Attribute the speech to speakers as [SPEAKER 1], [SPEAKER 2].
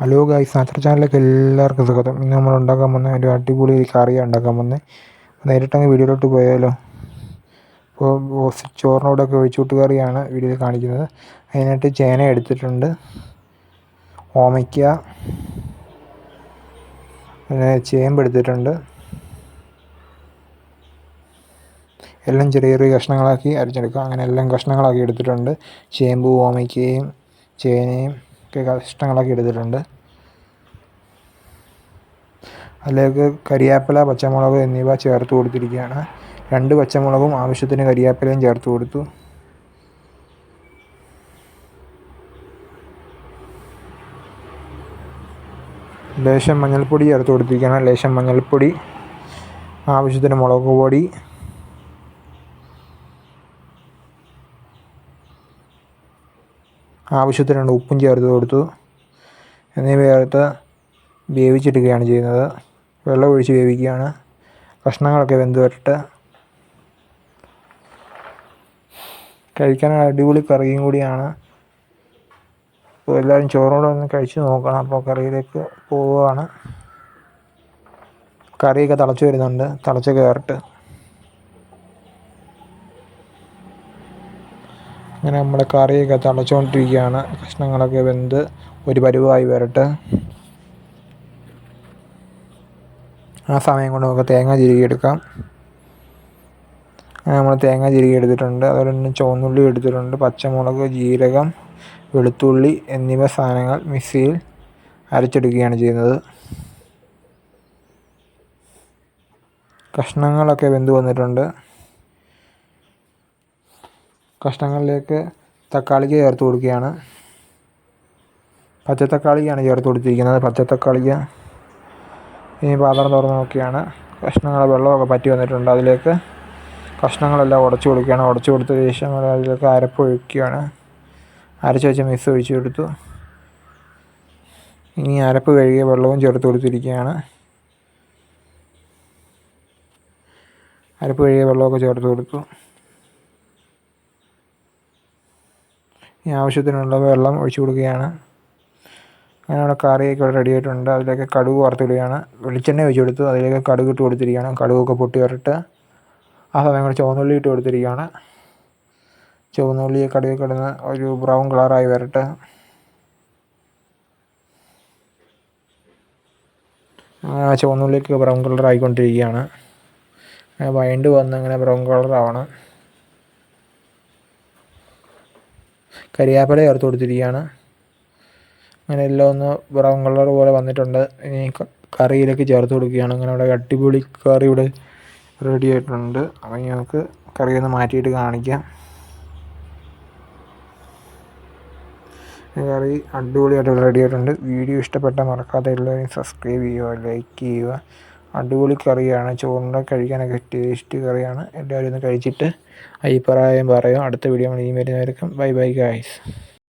[SPEAKER 1] Hello guys nature ചാനലിലേക്ക് എല്ലാവർക്കും സ്വാഗതം. ഇന്ന് നമ്മൾ ഉണ്ടാക്കാൻ പോകുന്ന ഒരു അടിപൊളി കറിയാണ് ഉണ്ടാക്കാൻ പോകുന്നത്. നേരിട്ടങ്ങ് വീഡിയോയിലോട്ട് പോയാലോ? ഇപ്പോൾ ചോറിനോടൊക്കെ ഒഴിച്ചുകൂട്ട് കറിയാണ് വീഡിയോയിൽ കാണിക്കുന്നത്. അതിനായിട്ട് ചേന എടുത്തിട്ടുണ്ട്. ഓമയ്ക്ക. പിന്നെ ചേമ്പ് എടുത്തിട്ടുണ്ട്. എല്ലാം ചെറിയ ചെറിയ കഷ്ണങ്ങളാക്കി അരിച്ചെടുക്കുക അങ്ങനെ എല്ലാം കഷ്ണങ്ങളാക്കി എടുത്തിട്ടുണ്ട്. ചേമ്പ് ഓമയ്ക്കയും ചേനയും. ഒക്കെ കഷ്ണങ്ങളാക്കി എടുത്തിട്ടുണ്ട്. അതിലേക്ക് കരിയാപ്പില പച്ചമുളക് എന്നിവ ചേർത്ത് കൊടുത്തിരിക്കുകയാണ്. രണ്ട് പച്ചമുളകും ആവശ്യത്തിന് കരിയാപ്പിലയും ചേർത്ത് കൊടുത്തു. ലേശം മഞ്ഞൾപ്പൊടി ചേർത്ത് കൊടുത്തിരിക്കുകയാണ്. ലേശം മഞ്ഞൾപ്പൊടി ആവശ്യത്തിന് മുളക് പൊടി ആവശ്യത്തിനുള്ള ഉപ്പും ചേർത്ത് കൊടുത്തു. എന്നിവ ചേർത്ത് വേവിച്ചെടുക്കുകയാണ് ചെയ്യുന്നത്. വെള്ളം ഒഴിച്ച് വേവിക്കുകയാണ്. കഷ്ണങ്ങളൊക്കെ വെന്ത് വരട്ടെ. കഴിക്കാൻ അടിപൊളി കറിയും കൂടിയാണ്. അപ്പോൾ എല്ലാവരും ചോറോടെ ഒന്ന് കഴിച്ച് നോക്കണം. അപ്പോൾ കറിയിലേക്ക് പോവുകയാണ്. കറിയൊക്കെ തിളച്ച് വരുന്നുണ്ട്. തിളച്ച് കയറട്ട് അങ്ങനെ നമ്മുടെ കറിയൊക്കെ തിളച്ചുകൊണ്ടിരിക്കുകയാണ്. കഷ്ണങ്ങളൊക്കെ വെന്ത് ഒരു പരുവായി വരട്ടെ. ആ സമയം കൊണ്ട് നമുക്ക് തേങ്ങ ചിരുകി എടുക്കാം. നമ്മൾ തേങ്ങ ചിരുകി എടുത്തിട്ടുണ്ട്. അതുപോലെ തന്നെ ചുവന്നുള്ളി എടുത്തിട്ടുണ്ട്. പച്ചമുളക് ജീരകം വെളുത്തുള്ളി എന്നിവ സാധനങ്ങൾ മിക്സിയിൽ അരച്ചെടുക്കുകയാണ് ചെയ്യുന്നത്. കഷ്ണങ്ങളൊക്കെ വെന്ത് വന്നിട്ടുണ്ട്. കഷ്ണങ്ങളിലേക്ക് തക്കാളിക്ക് ചേർത്ത് കൊടുക്കുകയാണ്. പച്ചത്തക്കാളിക്കാണ് ചേർത്ത് കൊടുത്തിരിക്കുന്നത്. പച്ചത്തക്കാളിക്ക് ഇനി പാത്രം തുറന്ന് നോക്കിയാണ്. കഷ്ണങ്ങൾ വെള്ളമൊക്കെ പറ്റി വന്നിട്ടുണ്ട്. അതിലേക്ക് കഷ്ണങ്ങളെല്ലാം ഉടച്ചു കൊടുക്കുകയാണ്. ഉടച്ചു കൊടുത്ത ശേഷം അതിലേക്ക് അരപ്പ് ഒഴിക്കുകയാണ്. അരച്ച് വെച്ച മിക്സ് ഒഴിച്ചു കൊടുത്തു. ഇനി അരപ്പ് കഴുകിയ വെള്ളവും ചേർത്ത് കൊടുത്തിരിക്കുകയാണ്. അരപ്പ് കഴുകിയ വെള്ളമൊക്കെ ചേർത്ത് കൊടുത്തു. ആവശ്യത്തിനുള്ള വെള്ളം ഒഴിച്ചു കൊടുക്കുകയാണ്. അങ്ങനെ അവിടെ കറിയൊക്കെ ഇവിടെ റെഡി ആയിട്ടുണ്ട്. അതിലേക്ക് കടുക് വറുത്തിടുകയാണ്. വെളിച്ചെണ്ണ ഒഴിച്ചു കൊടുത്തു അതിലേക്ക് കടുക് ഇട്ട് കൊടുത്തിരിക്കുകയാണ്. കടുകൊക്കെ പൊട്ടി വരട്ട് ആ സമയം കൂടെ ചുവന്നുള്ളി ഇട്ട് കൊടുത്തിരിക്കുകയാണ്. ചുവന്നുള്ളി കടുക് കിടന്ന് ഒരു ബ്രൗൺ കളറായി വരട്ടെ. ചുവന്നുള്ളിയൊക്കെ ബ്രൗൺ കളർ ആയിക്കൊണ്ടിരിക്കുകയാണ്. വയണ്ട് വന്ന് അങ്ങനെ ബ്രൗൺ കളർ ആവണം. കരിയാപ്പില ചേർത്ത് കൊടുത്തിരിക്കുകയാണ്. അങ്ങനെ എല്ലാം ഒന്ന് ബ്രൗൺ കളർ പോലെ വന്നിട്ടുണ്ട്. ഇനി കറിയിലേക്ക് ചേർത്ത് കൊടുക്കുകയാണ്. അങ്ങനെ ഇവിടെ അടിപൊളി കറി ഇവിടെ റെഡി ആയിട്ടുണ്ട്. അപ്പം നമുക്ക് കറി ഒന്ന് മാറ്റിയിട്ട് കാണിക്കാം. കറി അടിപൊളിയായിട്ട് റെഡി ആയിട്ടുണ്ട്. വീഡിയോ ഇഷ്ടപ്പെട്ടാൽ മറക്കാതെ എല്ലാവരും സബ്സ്ക്രൈബ് ചെയ്യുക ലൈക്ക് ചെയ്യുക. അടിപൊളി കറിയാണ്. ചോറിന്റെ കഴിക്കാനൊക്കെ ടേസ്റ്റ് കറിയാണ്. എല്ലാവരും ഒന്ന് കഴിച്ചിട്ട് അഭിപ്രായം പറയും. അടുത്ത വീഡിയോ ഈ വരുന്നവർക്കും ബൈ ബൈ ഗായ്സ്.